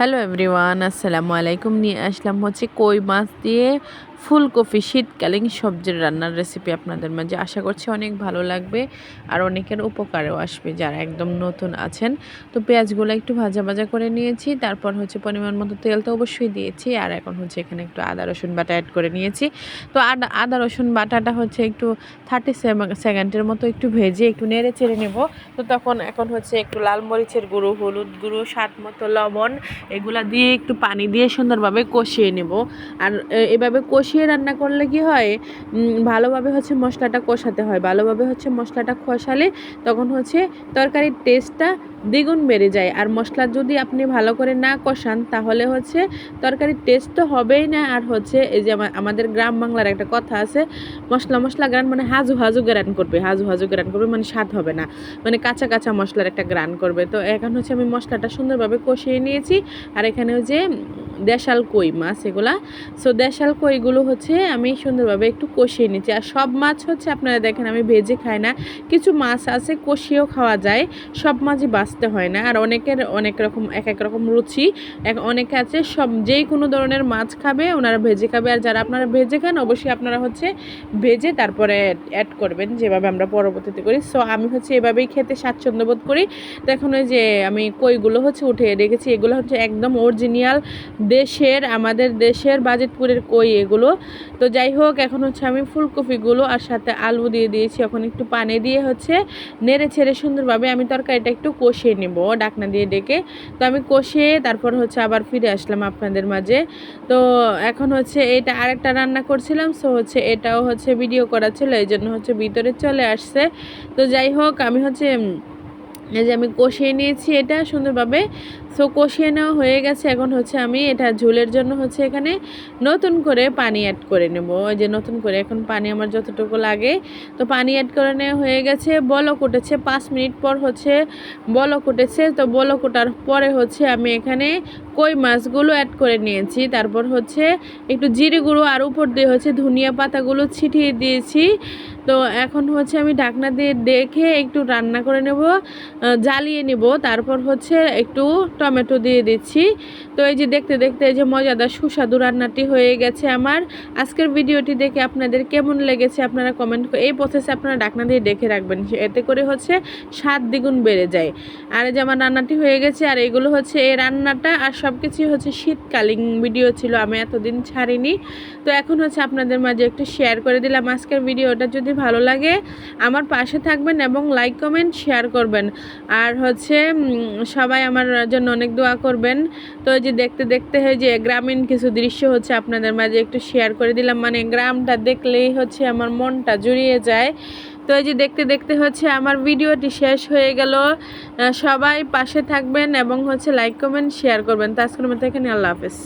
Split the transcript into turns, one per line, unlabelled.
Hello everyone আসসালামু আলাইকুম। নিয়ে আসলাম হচ্ছে কই মাছ দিয়ে ফুলকপি শীতকালীন সবজির রান্নার রেসিপি আপনাদের মাঝে? আশা করছি অনেক ভালো লাগবে আর অনেকের উপকারেও আসবে যারা একদম নতুন আছেন। তো পেঁয়াজগুলো একটু ভাজা ভাজা করে নিয়েছি, তারপর হচ্ছে পরিমাণ মতো তেল তো অবশ্যই দিয়েছি আর এখন হচ্ছে এখানে একটু আদা, রসুন বাটা অ্যাড করে নিয়েছি। তো আদা রসুন বাটাটা হচ্ছে একটু থার্টি সেকেন্ডের মতো একটু ভেজে একটু নেড়ে চেড়ে নেব। তো তখন এখন হচ্ছে একটু লাল মরিচের গুঁড়ো, হলুদ গুঁড়ো, স্বাদ মতো লবণ, এগুলা দিয়ে একটু পানি দিয়ে সুন্দরভাবে কষিয়ে নেব। আর এভাবে কষিয়ে রান্না করলে কি হয়? ভালোভাবে হচ্ছে মশলাটা কষাতে হয়। ভালোভাবে হচ্ছে মশলাটা কষালে তখন হচ্ছে তরকারির টেস্টটা দ্বিগুণ বেড়ে যায়। আর মশলা যদি আপনি ভালো করে না কষান, তাহলে হচ্ছে তরকারির টেস্ট তো হবেই না। আর হচ্ছে এই যে আমাদের গ্রাম বাংলার একটা কথা আছে, মশলা মশলা গ্রান মানে হাজু হাজু গ্রান করবে। হাজু হাজু গ্রান করবে মানে স্বাদ হবে না। মানে কাঁচা কাঁচা মশলার একটা গ্রান করবে। তো এখন হচ্ছে আমি মশলাটা সুন্দরভাবে কষিয়ে নিয়েছি। আর এখানে যে দেশাল কই মাছ এগুলা? সো দেশাল কইগুলো হচ্ছে আমি সুন্দরভাবে একটু কষিয়ে নিচ্ছি। আর সব মাছ হচ্ছে আপনারা দেখেন আমি ভেজে খাই না। কিছু মাছ আছে কষিয়েও খাওয়া যায়, সব মাছই বাঁচতে হয় না। আর অনেকের অনেক রকম, এক এক রকম রুচি। এক অনেকে আছে সব, যেই কোনো ধরনের মাছ খাবে ওনারা ভেজে খাবে। আর যারা আপনারা ভেজে খান, অবশ্যই আপনারা হচ্ছে ভেজে তারপরে অ্যাড করবেন যেভাবে আমরা পরবর্তীতে করি। সো আমি হচ্ছে এভাবেই খেতে স্বাচ্ছন্দ্য বোধ করি। তো এখন ওই যে আমি কইগুলো হচ্ছে উঠে রেখেছি। এগুলো হচ্ছে একদম অরিজিনাল দেশের, আমাদের দেশের বাজেটপুরের কই এগুলো। তো যাই হোক, এখন হচ্ছে আমি ফুলকপিগুলো আর সাথে আলু দিয়ে দিয়েছি। এখন একটু পানি দিয়ে হচ্ছে নেড়ে ছেড়ে সুন্দরভাবে আমি তরকারিটা একটু কষিয়ে নেব ডাকনা দিয়ে ডেকে। তো আমি কষিয়ে তারপর হচ্ছে আবার ফিরে আসলাম আপনাদের মাঝে। তো এখন হচ্ছে এটা আরেকটা রান্না করছিলাম সো হচ্ছে এটাও হচ্ছে ভিডিও করা ছিল এই জন্য হচ্ছে ভিতরে চলে আসছে। তো যাই হোক, আমি হচ্ছে এই যে আমি কষিয়ে নিয়েছি এটা সুন্দরভাবে। সো কষিয়ে নেওয়া হয়ে গেছে। এখন হচ্ছে আমি এটা ঝোলের জন্য হচ্ছে এখানে নতুন করে পানি অ্যাড করে নেব। ওই যে নতুন করে এখন পানি আমার যতটুকু লাগে। তো পানি অ্যাড করে নেওয়া হয়ে গেছে। বলক উঠেছে। পাঁচ মিনিট পর হচ্ছে বলক উঠেছে। তো বলক ওঠার পরে হচ্ছে আমি এখানে কই মাছগুলো অ্যাড করে নিয়েছি। তারপর হচ্ছে একটু জিরে গুঁড়ো আর উপর দিয়ে হচ্ছে ধনিয়া পাতাগুলো ছিটিয়ে দিয়েছি। তো এখন হচ্ছে আমি ঢাকনা দিয়ে দেখে একটু রান্না করে নেব জ্বালিয়ে নেব। তারপর হচ্ছে একটু টমেটো দিয়ে দিচ্ছি। তো এই যে দেখতে দেখতে এই যে মজাদার সুস্বাদু রান্নাটি হয়ে গেছে আমার। আজকের ভিডিওটি দেখে আপনাদের কেমন লেগেছে আপনারা কমেন্ট এই প্রসেসে আপনারা ডাকনা দিয়ে দেখে রাখবেন। এতে করে হচ্ছে সাত দ্বিগুণ বেড়ে যায়। আর এই যে আমার রান্নাটি হয়ে গেছে, আর এগুলো হচ্ছে এই রান্নাটা আর সব কিছুই হচ্ছে শীতকালীন ভিডিও ছিল, আমি এতদিন ছাড়িনি। তো এখন হচ্ছে আপনাদের মাঝে একটু শেয়ার করে দিলাম। আজকের ভিডিওটা যদি ভালো লাগে। আমার পাশে থাকবেন এবং লাইক কমেন্ট শেয়ার করবেন। আর হচ্ছে সবাই আমার জন্য অনেক দোয়া করবেন। তো যে দেখতে দেখতে হয় যে গ্রামীণ কিছু দৃশ্য হচ্ছে আপনাদের মাঝে একটু শেয়ার করে দিলাম। মানে গ্রামটা দেখলেই হচ্ছে আমার মনটা জুড়িয়ে যায়। তো এই যে দেখতে দেখতে হচ্ছে আমার ভিডিওটি শেষ হয়ে গেল। সবাই পাশে থাকবেন এবং হচ্ছে লাইক কমেন্ট শেয়ার করবেন। তো আজকের মতো এখানে আল্লাহ হাফেজ।